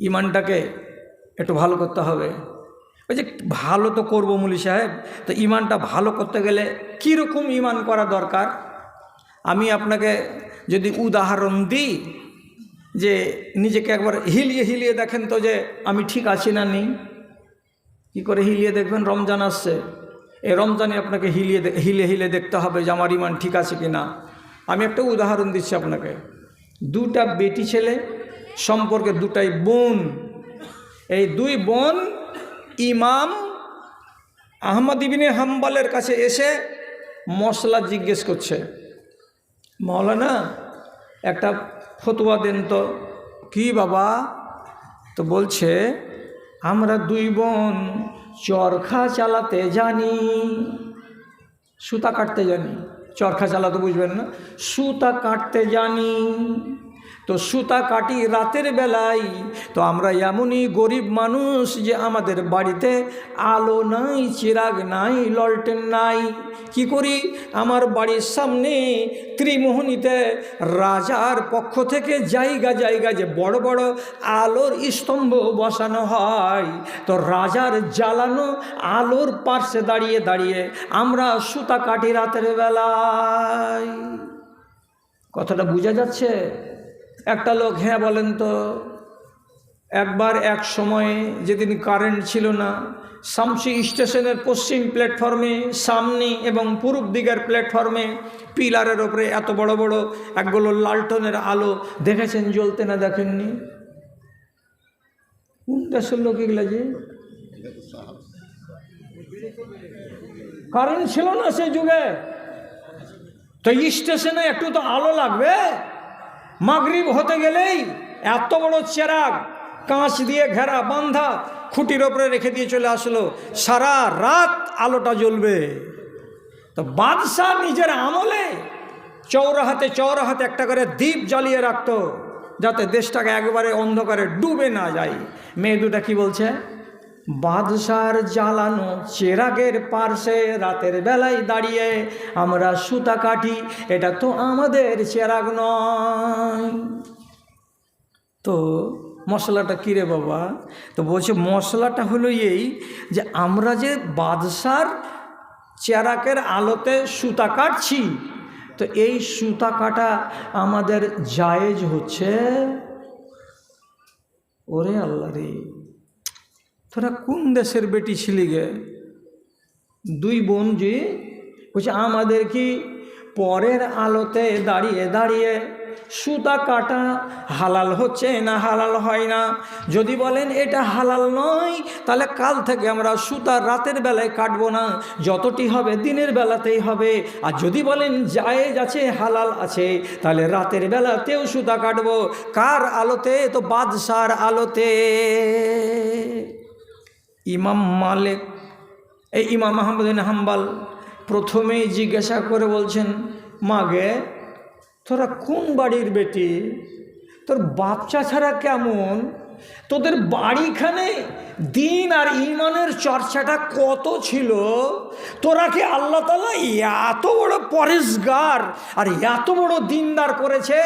ইমানটাকে একটু ভালো করতে হবে। ওই যে ভালো তো করব মুলি সাহেব, তো ইমানটা ভালো করতে গেলে কীরকম ইমান করা দরকার? আমি আপনাকে যদি উদাহরণ দিই, যে নিজেকে একবার হিলিয়ে হিলিয়ে দেখেন তো যে আমি ঠিক আছি না নেই। কী করে হিলিয়ে দেখবেন? রমজান আসছে। এই রমজানে আপনাকে হিলিয়ে হিলে হিলে দেখতে হবে যে আমার ইমান ঠিক আছে কি না আমি একটা উদাহরণ দিচ্ছি আপনাকে। দুটা বেটি ছেলে সম্পর্কে দুটাই বোন। এই দুই বোন ইমাম আহমদ ইবিনে হাম্বালের কাছে এসে মশলা জিজ্ঞেস করছে। মৌলানা, একটা ফতুয়া দেন তো। কি বাবা? তো বলছে, আমরা দুই বোন চরখা চালাতে জানি, সুতা কাটতে জানি। চরখা চালাতে বুঝবেন না। সুতা কাটতে জানি। তো সুতা কাটি রাতের বেলায়। তো আমরা এমনই গরিব মানুষ যে আমাদের বাড়িতে আলো নাই, চিরাগ নাই, ললটেন নাই। কি করি? আমার বাড়ির সামনে ত্রিমোহনীতে রাজার পক্ষ থেকে জায়গা জায়গা যে বড় বড় আলোর স্তম্ভ বসানো হয়। তো রাজার জ্বালানো আলোর পার্শ্বে দাঁড়িয়ে দাঁড়িয়ে আমরা সুতা কাটি রাতের বেলায়। কথাটা বোঝা যাচ্ছে? একটা লোক হ্যাঁ বলেন তো, একবার এক সময়ে যেদিন কারেন্ট ছিল না, শামসি স্টেশনের পশ্চিম প্ল্যাটফর্মে সামনে এবং পূর্ব দিকের প্ল্যাটফর্মে পিলারের ওপরে এত বড় বড় একগুলো লালটনের আলো দেখেছেন, জ্বলতে না দেখেননি? কোন দেশের লোক এগুলা যে? কারেন্ট ছিল না সে যুগে। তো স্টেশনে একটু তো আলো লাগবে। মাগরিব হতে গেলেই এত বড় চেরাগ কাঁচ দিয়ে ঘেরা বান্ধা খুঁটির ওপরে রেখে দিয়ে চলে আসলো। সারা রাত আলোটা জ্বলবে। তো বাদশাহ নিজের আমলে চৌরাহাতে চৌরাহাতে একটা করে দ্বীপ জ্বালিয়ে রাখতো, যাতে দেশটাকে একবারে অন্ধকারে ডুবে না যায়। মেয়ে দুটা কি বলছে? বাদশার জ্বালানো চেরাগের পার্শ্বে রাতের বেলায় দাঁড়িয়ে আমরা সুতা কাটি, এটা তো আমাদের চেরাগ নয়। তো মশলাটা কিরে বাবা? তো বলছে, মশলাটা হলো এই যে আমরা যে বাদশার চেরাকের আলোতে সুতা কাটছি, তো এই সুতা কাটা আমাদের জায়েজ হচ্ছে? ওরে আল্লাহ রে। তোরা কোন দেশের বেটি ছিলি গে? দুই বোন যে বলছে, আমাদের কি পরের আলোতে দাঁড়িয়ে দাঁড়িয়ে সুতা কাটা হালাল হচ্ছে না হালাল হয় না? যদি বলেন এটা হালাল নয়, তাহলে কাল থেকে আমরা সুতা রাতের বেলায় কাটবো না। যতটি হবে দিনের বেলাতেই হবে। আর যদি বলেন জায়েজ আছে, হালাল আছে, তাহলে রাতের বেলাতেও সুতা কাটবো। কার আলোতে? তো বাদশার আলোতে। ইমাম মালিক। এই ইমাম আহমদিন হাম্বাল প্রথমেই জিজ্ঞাসা করে বলছেন মাগে তোরা কোন বাড়ির বেটি? তোর বাচ্চা ছাড়া কেমন? তোদের বাড়িখানে দিন আর ইমানের চর্চাটা কত ছিল? তোরা কি আল্লাহ তালা এত বড় পরেশগার আর এত বড় দিনদার করেছে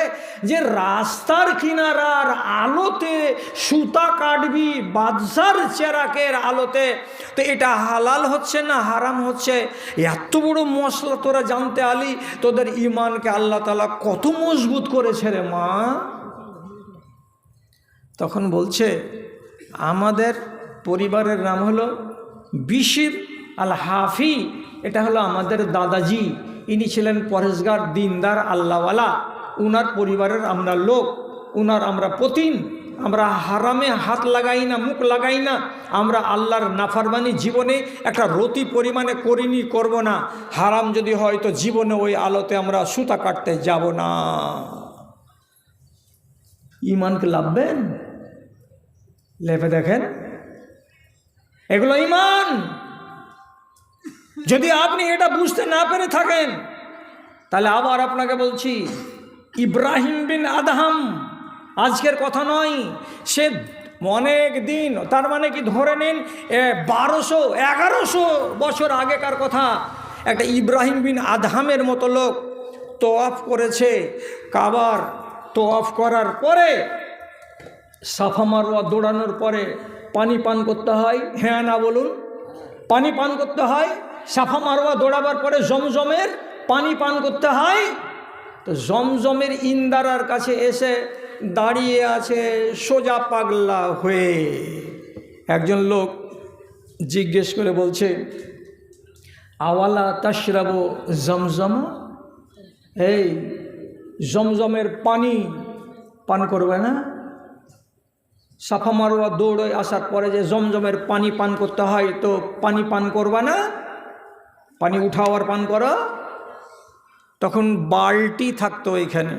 যে রাস্তার কিনারার আলোতে সুতা কাটবি, বাদশার চেরাকের আলোতে? তো এটা হালাল হচ্ছে না হারাম হচ্ছে? এত বড় মশলা তোরা জানতে আলি, তোদের ইমানকে আল্লাহ তালা কত মজবুত করেছে রে মা? তখন বলছে, আমাদের পরিবারের নাম হলো বিশির আল হাফি এটা হলো আমাদের দাদাজি। ইনি ছিলেন পরেশগার দিনদার, আল্লাহওয়ালা। উনার পরিবারের আমরা লোক, উনার আমরা পতিন। আমরা হারামে হাত লাগাই না, মুখ লাগাই না। আমরা আল্লাহর নাফারবানি জীবনে একটা রতি পরিমাণে করিনি, করব না। হারাম যদি হয় তো জীবনে ওই আলোতে আমরা সুতা কাটতে যাব না। ইমানকে লাভবেন? লেপে দেখেন। এগুলো ইমান। যদি আপনি এটা বুঝতে না পেরে থাকেন, তাহলে আবার আপনাকে বলছি, ইব্রাহিম বিন আদহাম আজকের কথা নয়, সে অনেক দিন, তার মানে কি ধরে নিন বারোশো, এগারোশো বছর আগেকার কথা, একটা ইব্রাহিম বিন আদহামের মতো লোক তোয়াফ করেছে, কাবার তোয়াফ করার পরে, সাফা মারোয়া দৌড়ানোর পরে পানি পান করতে হয়। হ্যাঁ না বলুন? পানি পান করতে হয়, সাফা মারোয়া দৌড়াবার পরে জমজমের পানি পান করতে হয়। তো জমজমের ইন্দারার কাছে এসে দাঁড়িয়ে আছে সোজা পাগলা হয়ে। একজন লোক জিজ্ঞেস করে বলছে, আওয়ালা তাশরাবো জমজম? এই জমজমের পানি পান করবে না। সাফা মারোয়া দৌড়ে আসার পরে যে জমজমের পানি পান করতে হয়, তো পানি পান করবে না। পানি উঠাও আর পান করো। তখন বালটি থাকতো এখানে।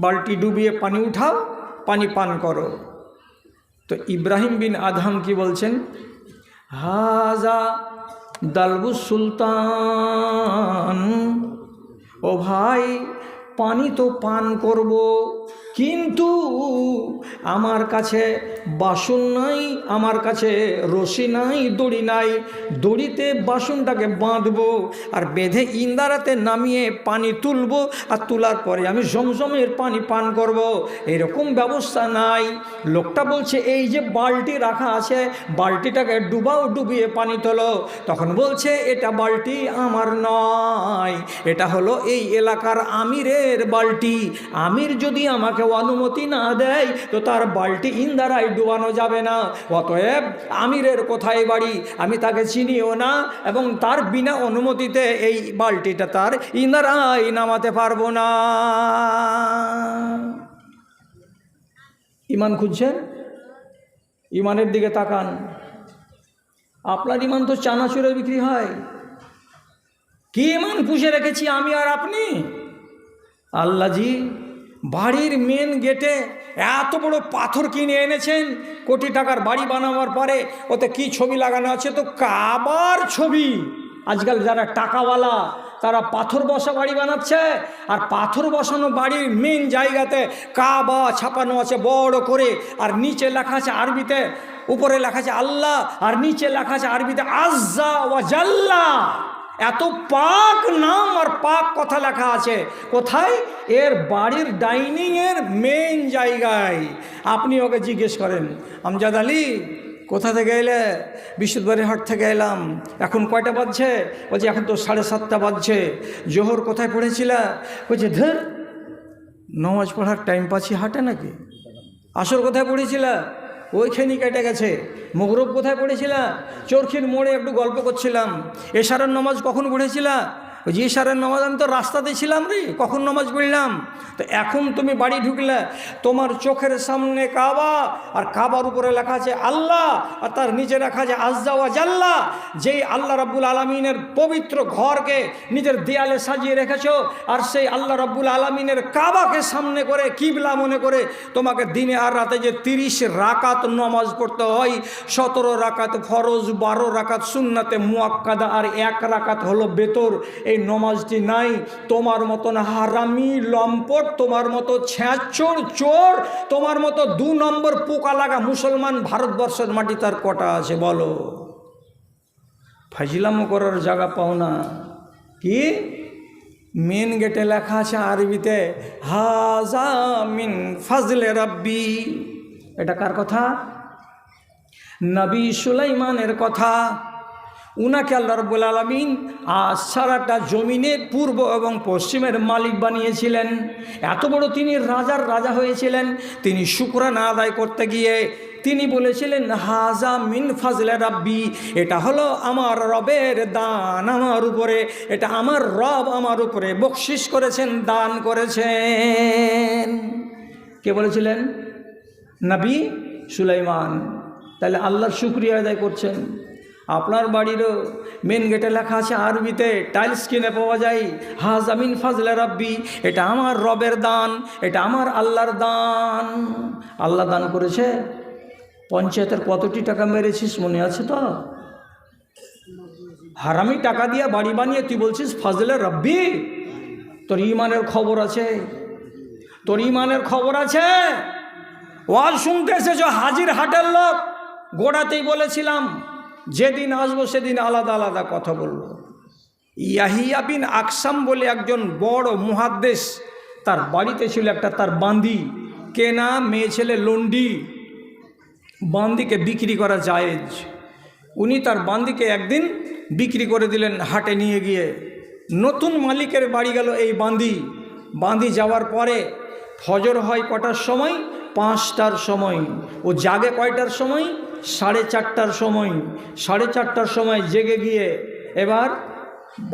বালটি ডুবিয়ে পানি উঠাও, পানি পান করো। তো ইব্রাহিম বিন আদহাম কি বলছেন? হাজা দালবু সুলতান, ও ভাই পানি তো পান করব। কিন্তু আমার কাছে বাসন নাই, আমার কাছে রশি নাই, দড়ি নাই। দড়িতে বাসনটাকে বাঁধবো আর বেঁধে ইন্দারাতে নামিয়ে পানি তুলবো আর তোলার পরে আমি জমজমের পানি পান করব। এরকম ব্যবস্থা নাই। লোকটা বলছে, এই যে বালতি রাখা আছে, বালতিটাকে ডুবাও, ডুবিয়ে পানি তোলো। তখন বলছে, এটা বালতি আমার নয়, এটা হলো এই এলাকার আমিরের বালতি। আমির যদি আমাকে অনুমতি না দেয়, তো তার বালতি ইন্দারায় ডুবানো যাবে না। অতএব আমিরের কোথায় বাড়ি? আমি তাকে চিনিও না এবং তার বিনা অনুমতিতে এই বালতিটা তার ইন্দারায় নামাতে পারব না। ইমান খুঁজছেন? ইমানের দিকে তাকান। আপনার ইমান তো চানাচুরে বিক্রি হয়। কি ইমান পুষে রেখেছি আমি আর আপনি? আল্লাহজি বাড়ির মেন গেটে এত বড় পাথর কিনে এনেছেন, কোটি টাকার বাড়ি বানাবার পরে ওতে কি ছবি লাগানো আছে? তো কাবার ছবি। আজকাল যারা টাকাওয়ালা, তারা পাথর বসা বাড়ি বানাচ্ছে, আর পাথর বসানো বাড়ির মেন জায়গাতে কাবা ছাপানো আছে বড় করে, আর নিচে লেখা আছে আরবিতে, উপরে লেখা আছে আল্লাহ, আর নিচে লেখা আছে আরবিতে আজ্জা ওয়া জাল্লা। এত পাক নাম আর পাক কথা লেখা আছে। কোথায়? এর বাড়ির ডাইনিংয়ের মেন জায়গায়। আপনি ওকে জিজ্ঞেস করেন, আমজাদ আলী, কোথা থেকে এলে? বিশুদ্ধবাড়ি হাট থেকে এলাম। এখন কয়টা বাজছে? বলছে, এখন তো সাড়ে সাতটা বাজছে। জোহর কোথায় পড়েছিলা? বলছে, ধর, নমাজ পড়ার টাইম পাচ্ছি হাটে নাকি? আসর কোথায় পড়েছিলা? ওইখানে কেটে গেছে। মগরব কোথায় পড়েছিলা? চরখির মোড়ে একটু গল্প করছিলাম। এশারার নমাজ কখন পড়েছিলা? যে এশারের নামাজ আমি তো রাস্তাতে ছিলাম রে, কখন নামাজ পড়লাম? তো এখন তুমি বাড়ি ঢুকলে, তোমার চোখের সামনে কাবা, আর কাবার উপরে লেখা আছে আল্লাহ, আর তার নিচে লেখা আছে আজ্জাওয়া জাল্লা। যেই আল্লাহ রাব্বুল আলমিনের পবিত্র ঘরকে নিজের দেয়ালে সাজিয়ে রেখেছো, আর সেই আল্লাহ রাব্বুল আলমিনের কাবাকে সামনে করে কিবলা মনে করে তোমাকে দিনে আর রাতে যে তিরিশ রাকাত নমাজ পড়তে হয়, সতেরো রাকাত ফরজ, বারো রাকাত সুন্নাতে মুয়াক্কাদা, আর এক রাকাত হলো বেতর, এই নমাজটি নাই, তোমার মতন হারামি লম্পট, তোমার মতো ছ্যাঁচোর চোর, তোমার মতো দু নম্বর পোকা লাগা মুসলমান ভারতবর্ষের মাটি তার কটা আছে বলো? ফাজিলামো করার জায়গা পাও না। কি? মেন গেটে লেখা আছে আরবিতে, হাজা মিন ফাজলে রাব্বি। এটা কার কথা? নবী সুলাইমানের কথা। উনাকে আল্লাহ রব্বুল আলমিন আজ সারাটা জমিনের পূর্ব এবং পশ্চিমের মালিক বানিয়েছিলেন। এত বড় তিনি রাজার রাজা হয়েছিলেন। তিনি শুক্রানা আদায় করতে গিয়ে তিনি বলেছিলেন, হাজা মিন ফাজলে রাব্বি, এটা হলো আমার রবের দান আমার উপরে, এটা আমার রব আমার উপরে বকশিস করেছেন, দান করেছেন। কে বলেছিলেন? নবী সুলাইমান। তাহলে আল্লাহর শুক্রিয়া আদায় করছেন। আপনার বাড়িরও মেন গেটে লেখা আছে আরবিতে টাইলস কিনে পাওয়া যায়। হাজামিন ফাজলে রাব্বি, এটা আমার রবের দান, এটা আমার আল্লাহর দান। আল্লাহ দান করেছে। পঞ্চায়েতের কতটি টাকা মেরেছিস মনে আছে তো? হারামি টাকা দিয়ে বাড়ি বানিয়ে তুই বলছিস ফাজলে রাব্বি? তোর ইমানের খবর আছে? তোর ইমানের খবর আছে? ওয়াল শুনতে এসেছ, হাজির হাটের লোক। গোড়াতেই বলেছিলাম যেদিন আসব সেদিন আলাদা আলাদা কথা বলব। ইয়াহিয়া বিন আকসাম বলে একজন বড় মুহাদ্দেশ তার বাড়িতে ছিল একটা তার বান্দি। কেনা মেয়ে ছেলে লন্ডি। বান্দিকে বিক্রি করা জায়েজ। উনি তার বান্দিকে একদিন বিক্রি করে দিলেন হাটে নিয়ে গিয়ে। নতুন মালিকের বাড়ি গেল এই বান্দি। বান্দি যাওয়ার পরে ফজর হয় কটার সময়? পাঁচটার সময়। ও জাগে কয়টার সময়? সাড়ে চারটার সময়, সাড়ে চারটার সময় জেগে গিয়ে এবার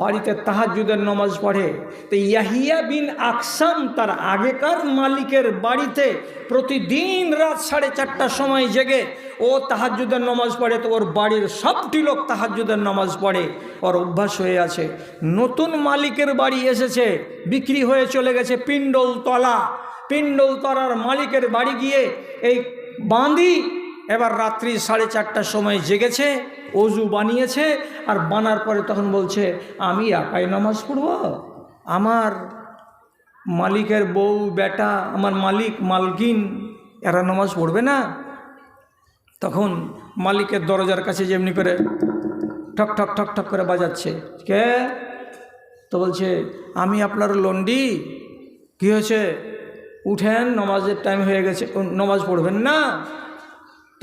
বাড়িতে তাহাজুদের নমাজ পড়ে। তো ইয়াহিয়া বিন আকসাম তার আগেকার মালিকের বাড়িতে প্রতিদিন রাত সাড়ে চারটার সময় জেগে, ও তাহাজুদের নমাজ পড়ে, তো ওর বাড়ির সবটি লোক তাহাজুদের নামাজ পড়ে। ওর অভ্যাস হয়ে আছে। নতুন মালিকের বাড়ি এসেছে, বিক্রি হয়ে চলে গেছে পিণ্ডল তলা পিণ্ডল তলার মালিকের বাড়ি গিয়ে এই বাঁধি এবার রাত্রি সাড়ে চারটার সময় জেগেছে, অজু বানিয়েছে, আর বানার পরে তখন বলছে, আমি একাই নামাজ পড়ব? আমার মালিকের বউ, বেটা, আমার মালিক, মালকিন, এরা নামাজ পড়বে না? তখন মালিকের দরজার কাছে যেমনি করে ঠক ঠক ঠক ঠক করে বাজাচ্ছে। কে? তো বলছে, আমি আপনার লন্ডি। কী হয়েছে? উঠেন, নমাজের টাইম হয়ে গেছে, নমাজ পড়বেন না।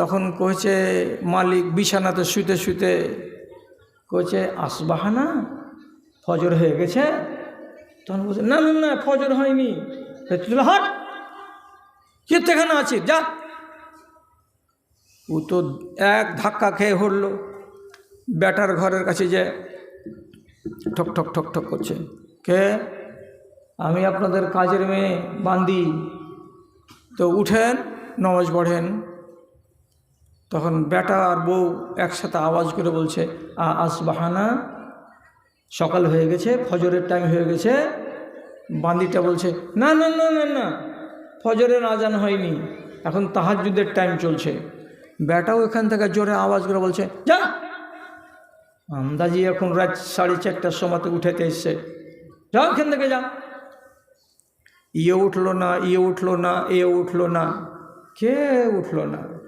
তখন কয়েছে মালিক বিছানাতে শুতে শুতে কয়েছে আসবাহানা ফজর হয়ে গেছে? তখন বলছে, না না না, ফজর হয়নি। হট চিত্তেখানে আছি, যা। ও তো এক ধাক্কা খেয়ে হরল ব্যাটার ঘরের কাছে যে ঠক ঠক ঠক ঠক করছে। কে? আমি আপনাদের কাজের মেয়ে, বান্দি। তো উঠেন, নমাজ পড়েন। তখন বেটা আর বউ একসাথে আওয়াজ করে বলছে, আ, আসবাহানা, সকাল হয়ে গেছে, ফজরের টাইম হয়ে গেছে। বান্দিটা বলছে, না না না না না, ফজরের আজান হয়নি, এখন তাহাজুদের টাইম চলছে। বেটাও এখান থেকে জোরে আওয়াজ করে বলছে, যা! আমদাজি এখন রাত সাড়ে চারটার সময়তে উঠেতে এসছে। যাও এখান থেকে, যা। ইয়ে উঠল না ইয়ে উঠল না, এ উঠল না, কে উঠল না?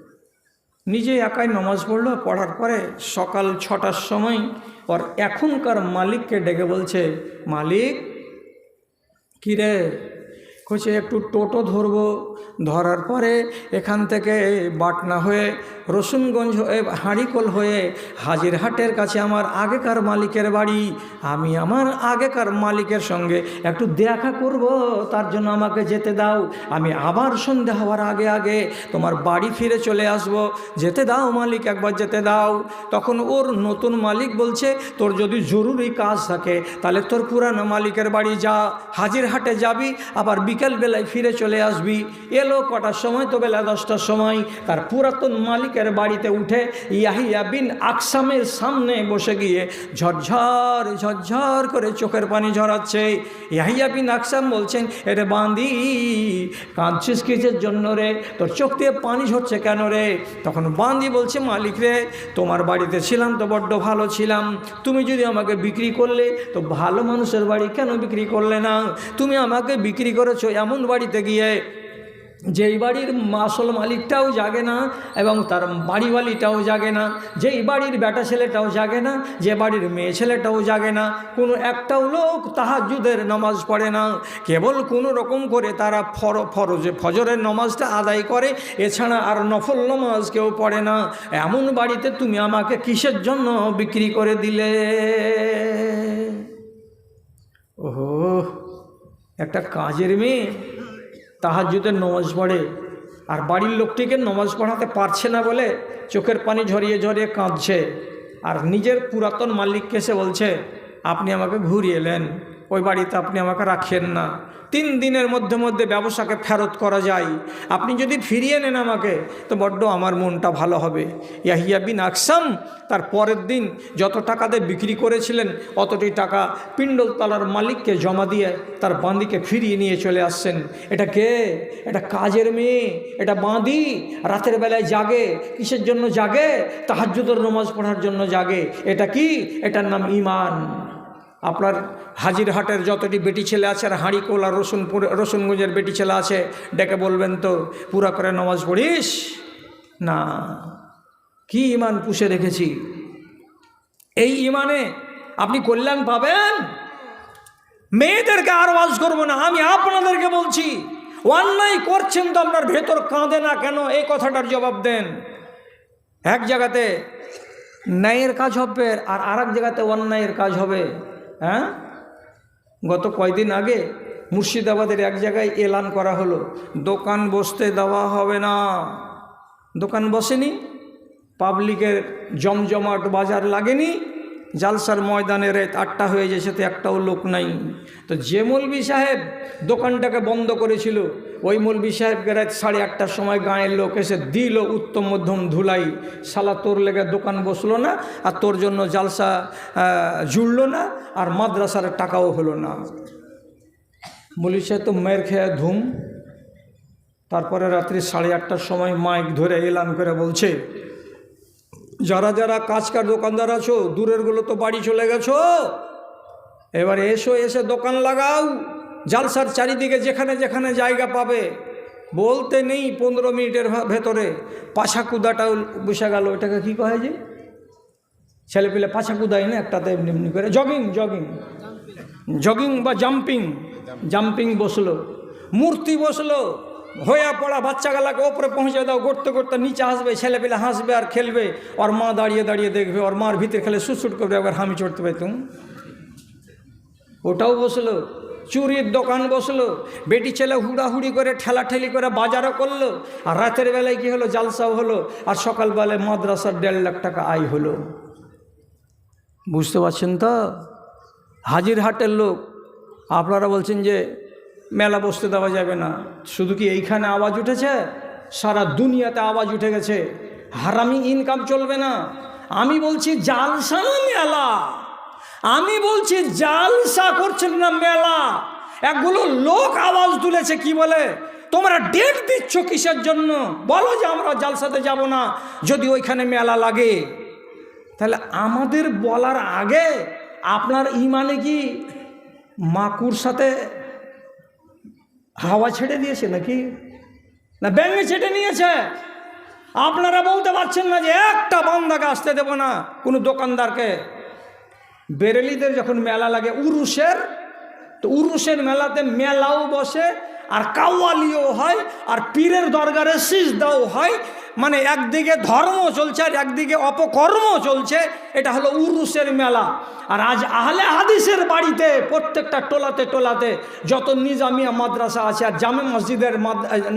নিজে একাই নমাজ পড়ল, পড়ার পরে সকাল ছটার সময় ওর এখনকার মালিককে ডেকে বলছে, মালিক কিরে কইছে একটু টোটো ধরবো। ধরার পরে এখান থেকে বাটনা হয়ে রসুনগঞ্জ হয়ে হাঁড়িকল হয়ে হাজিরহাটের কাছে আমার আগেকার মালিকের বাড়ি। আমি আমার আগেকার মালিকের সঙ্গে একটু দেখা করব, তার জন্য আমাকে যেতে দাও। আমি আবার সন্ধে হওয়ার আগে আগে তোমার বাড়ি ফিরে চলে আসব। যেতে দাও মালিক, একবার যেতে দাও। তখন ওর নতুন মালিক বলছে, তোর যদি জরুরি কাজ থাকে, তাহলে তোর পুরানো মালিকের বাড়ি যা। হাজিরহাটে যাবি, আবার বিকেল বেলায় ফিরে চলে আসবি। এলো কটার সময়? তো বেলা দশটার সময়। তার পুরাতন মালিকের বাড়িতে উঠে ইয়াহিয়া বিন আকসামের সামনে বসে গিয়ে ঝরঝর ঝরঝর করে চোখের পানি ঝরাচ্ছে। ইয়াহিয়া বিন আকসাম বলছেন এটা বান্দি, কাঁদছিস কিসের জন্য রে? তোর চোখ দিয়ে পানি ঝরছে কেন রে? তখন বান্দি বলছে, মালিক রে, তোমার বাড়িতে ছিলাম তো বড্ড ভালো ছিলাম। তুমি যদি আমাকে বিক্রি করলে, তো ভালো মানুষের বাড়ি কেন বিক্রি করলে না? তুমি আমাকে বিক্রি করেছ এমন বাড়িতে গিয়ে যেই বাড়ির আসল মালিকটাও জাগে না এবং তার বাড়িওয়ালিটাও জাগে না, যেই বাড়ির বেটা ছেলেটাও জাগে না, যে বাড়ির মেয়ে ছেলেটাও জাগে না, কোনো একটাও লোক তাহাজুদের নামাজ পড়ে না। কেবল কোনো রকম করে তারা ফর, ফরজে, ফজরের নামাজটা আদায় করে, এছাড়া আর নফল নামাজ কেউ পড়ে না। এমন বাড়িতে তুমি আমাকে কিসের জন্য বিক্রি করে দিলে? ওহো! একটা কাজের মেয়ে তাহাজুদের নমাজ পড়ে, আর বাড়ির লোকটিকে নমাজ পড়াতে পারছে না বলে চোখের পানি ঝরিয়ে ঝরিয়ে কাঁদছে, আর নিজের পুরাতন মালিককে এসে বলছে, আপনি আমাকে ঘুরিয়ে এলেন। ওই বাড়িতে আপনি আমাকে রাখেন না। তিন দিনের মধ্যে মধ্যে ব্যবসাকে ফেরত করা যায়। আপনি যদি ফিরিয়ে নেন আমাকে, তো বড্ড আমার মনটা ভালো হবে। ইয়াহিয়া বিন আকসাম তার পরের দিন যত টাকাতে বিক্রি করেছিলেন, অতটি টাকা পিণ্ডলতলার মালিককে জমা দিয়ে তার বাঁদিকে ফিরিয়ে নিয়ে চলে আসছেন। এটা কে? এটা কাজের মেয়ে, এটা বাঁধি রাতের বেলায় জাগে। কিসের জন্য জাগে? তাহাজ্জুদের নমাজ পড়ার জন্য জাগে। এটা কি? এটার নাম ইমান আপনার হাজিরহাটের যতটি বেটি ছেলে আছে, আর হাঁড়িকোল আর রসুনপুর রসুনগঞ্জের বেটি ছেলে আছে, ডেকে বলবেন তো, পুরা করে নামাজ পড়িস? না। কি ইমান পুষে রেখেছি? এই ইমানে আপনি কল্যাণ পাবেন? মেয়েদেরকে আর ওয়াজ করব না, আমি আপনাদেরকে বলছি, অন্যায় করছেন তো আপনার ভেতর কাঁদে না কেন? এই কথাটার জবাব দেন। এক জায়গাতে ন্যায়ের কাজ হবে, আর আর এক জায়গাতে অন্যায়ের কাজ হবে। হ্যাঁ? গত কয়দিন আগে মুর্শিদাবাদের এক জায়গায় এলান করা হলো। দোকান বসতে দেওয়া হবে না। দোকান বসেনি। পাবলিকের জমজমাট বাজার লাগেনি। জালসার ময়দানে রেত আটটা হয়ে যায় তো একটাও লোক নাই। তো যে মৌলবি সাহেব দোকানটাকে বন্ধ করেছিল। ওই মৌলবি সাহেবকে রাত সাড়ে আটটার সময় গাঁয়ের লোক এসে দিল উত্তম মধ্যম ধুলাই। শালা তোর লেগে দোকান বসল না, আর তোর জন্য জালসা জুড়লো না, আর মাদ্রাসার টাকাও হলো না। মৌলবি সাহেব তো মেয়ের খেয়ে ধুম। তারপরে রাত্রি সাড়ে আটটার সময় মাইক ধরে এলান করে বলছে, যারা যারা কাজকার দোকানদার আছো দূরেরগুলো তো বাড়ি চলে গেছো। এবার এসো, এসে দোকান লাগাও। জালসার চারিদিকে যেখানে যেখানে জায়গা পাবে, বলতে নেই পনেরো মিনিটের ভেতরে। পাছা কুদাটাও বসে গেল। ওটাকে কী কয় যে? ছেলে পেলে পাছা কুদাই না একটাতে এমনি এমনি করে। Jogging jogging. জগিং বা জাম্পিং। জাম্পিং বসল। মূর্তি বসল। হয়ে পড়া বাচ্চাগুলাকে ওপরে পৌঁছে দাও। করতে করতে নিচে আসবে ছেলে পেলে হাসবে আর খেলবে। ওর মা দাঁড়িয়ে দাঁড়িয়ে দেখবে। ওর মার ভিতরে খেলে সুটসুট করবে একবার হামি চড়তে পারতুম ওটাও বসল। চুরির দোকান বসল, বেটি ছেলে হুড়াহুড়ি করে, ঠেলাঠেলি করে বাজারও করল, আর রাতের বেলায় কি হলো, জালসাও হলো, আর সকালবেলায় মাদ্রাসার দেড় লাখ টাকা আয় হলো। বুঝতে পারছেন তো? হাজির হাটের লোক, আপনারা বলছেন যে মেলা বসতে দেওয়া যাবে না, শুধু কি এইখানে আওয়াজ উঠেছে? সারা দুনিয়াতে আওয়াজ উঠে গেছে, হারামি ইনকাম চলবে না। আমি বলছি জালসা মেলা। আমি বলছি জালসা করছেন না মেলা? একগুলো লোক আওয়াজ তুলেছে, কি বলে? তোমরা ডেট দিচ্ছ কিসের জন্য? বলো যে আমরা জালসাতে যাব না, যদি ওইখানে মেলা লাগে। তাহলে আমাদের বলার আগে আপনার ইমানে কি মাকুর সাথে হাওয়া ছেড়ে দিয়েছে নাকি? না, ব্যাঙে ছেটে নিয়েছে? আপনারা বলতে পারছেন না যে একটা বান্দাকে আসতে দেব না কোনো দোকানদারকে। বেরেলিদের যখন মেলা লাগে উরুষের তো উরুষের মেলাতে মেলাও বসে, আর কাওয়ালিও হয়, আর পীরের দরগারে সিজদাও দাও হয় মানে একদিকে ধর্ম চলছে আর একদিকে অপকর্ম চলছে, এটা হলো উরুষের মেলা। আর আজ আহলে হাদিসের বাড়িতে, প্রত্যেকটা টোলাতে টোলাতে যত নিজামিয়া মাদ্রাসা আছে আর জামে মসজিদের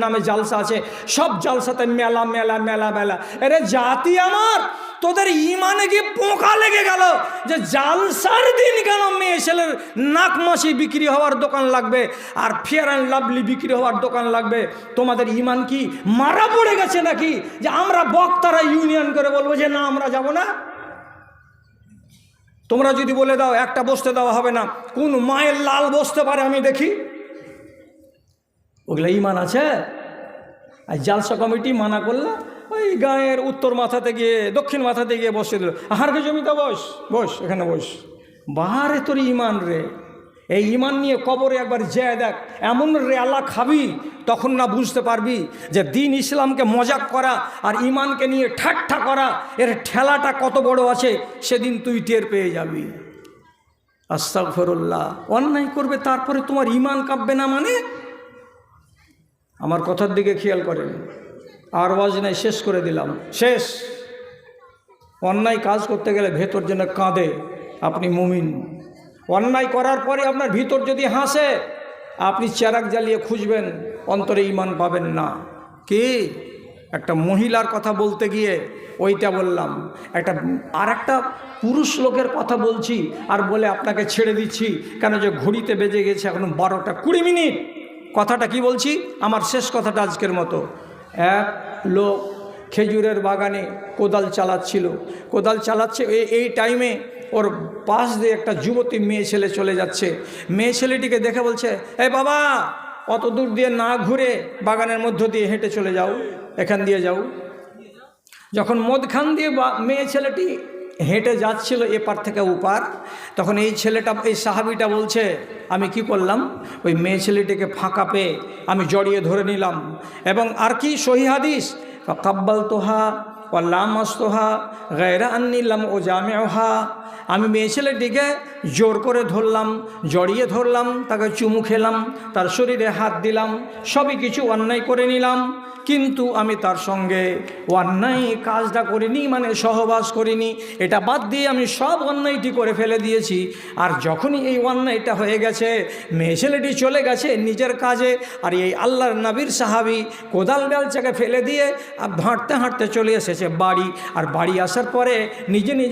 নামে জালসা আছে, সব জালসাতে মেলা মেলা মেলা মেলা। এরে জাতি আমার, তোদের ইমানে কি পোকা লেগে গেল যে জালসার দিন কেন মেয়ে ছেলের নাকমাসি বিক্রি হওয়ার দোকান লাগবে আর ফেয়ার অ্যান্ড লাভলি বিক্রি হওয়ার দোকান লাগবে? তোমাদের ইমান কি মারা পড়ে গেছে নাকি? যে আমরা বক্তারা ইউনিয়ন করে বলব যে না, আমরা যাব না। তোমরা যদি বলে দাও, একটা বসতে দেওয়া হবে না। কোন মায়ের লাল বসতে পারে, আমি দেখি। ওগুলো ইমান আছে? আর জালসা কমিটি মানা করল ওই গাঁয়ের উত্তর মাথাতে গিয়ে, দক্ষিণ মাথাতে গিয়ে বসে দিল। আহারকে জমিতে বস বস, এখানে বস। বাহারে তোর ইমান রে। এই ইমান নিয়ে কবরে একবার যে দেখ। এমন রেলা খাবি, তখন না বুঝতে পারবি যে দিন ইসলামকে মজাক করা আর ইমানকে নিয়ে ঠাট্টা করা, এর ঠেলাটা কত বড় আছে, সেদিন তুই টের পেয়ে যাবি। আস্তাগফিরুল্লাহ, অন্যায় করবে তারপরে তোমার ইমান কাঁপবে না মানে? আমার কথার দিকে খেয়াল করেন। আর আওয়াজ নাই, শেষ করে দিলাম। শেষ। অন্যায় কাজ করতে গেলে ভেতর যেন কাঁদে, আপনি মুমিন। অন্যায় করার পরে আপনার ভিতর যদি হাসে, আপনি চেরাক জ্বালিয়ে খুঁজবেন, অন্তরে ইমান পাবেন না। কি? একটা মহিলার কথা বলতে গিয়ে ওইটা বললাম। একটা আর একটা পুরুষ লোকের কথা বলছি আর বলে আপনাকে ছেড়ে দিচ্ছি, কেন যে ঘড়িতে বেজে গেছে এখন বারোটা কুড়ি মিনিট। কথাটা কি বলছি? আমার শেষ কথাটা আজকের মতো। এক লোক খেজুরের বাগানে কোদাল চালাচ্ছিল। কোদাল চালাচ্ছে এই টাইমে ওর পাশ দিয়ে একটা যুবতী মেয়ে ছেলে চলে যাচ্ছে। মেয়ে ছেলেটিকে দেখে বলছে এই বাবা, অত দূর দিয়ে না ঘুরে বাগানের মধ্য দিয়ে হেঁটে চলে যাও, এখান দিয়ে যাও। যখন মদখান দিয়ে মেয়ে ছেলেটি হেঁটে যাচ্ছিল এপার থেকে ওপার, তখন এই ছেলেটা, এই সাহাবিটা বলছে, আমি কি করলাম? ওই মেয়ে ছেলেটিকে ফাঁকা পেয়ে আমি জড়িয়ে ধরে নিলাম এবং আর কি সহি হাদিস? কাব্বাল তোহা ওয়াল্লামস্তহা গায়রা আন্নিলাম ও জামে জামেহা আমি মেয়ে ছেলেটিকে জোর করে ধরলাম, জড়িয়ে ধরলাম, তাকে চুমু খেলাম, তার শরীরে হাত দিলাম, সবই কিছু অন্যায় করে নিলাম। কিন্তু আমি তার সঙ্গে অন্যায় কাজটা করিনি মানে সহবাস করিনি। এটা বাদ দিয়ে আমি সব অন্যায়টি করে ফেলে দিয়েছি। আর যখনই এই অন্যায়টা হয়ে গেছে, মেয়ে ছেলেটি চলে গেছে নিজের কাজে, আর এই আল্লাহর নবীর সাহাবি কোদাল বেলচাকে ফেলে দিয়ে আর হাঁটতে হাঁটতে চলে এসেছে বাড়ি। আর বাড়ি আসার পরে নিজে নিজে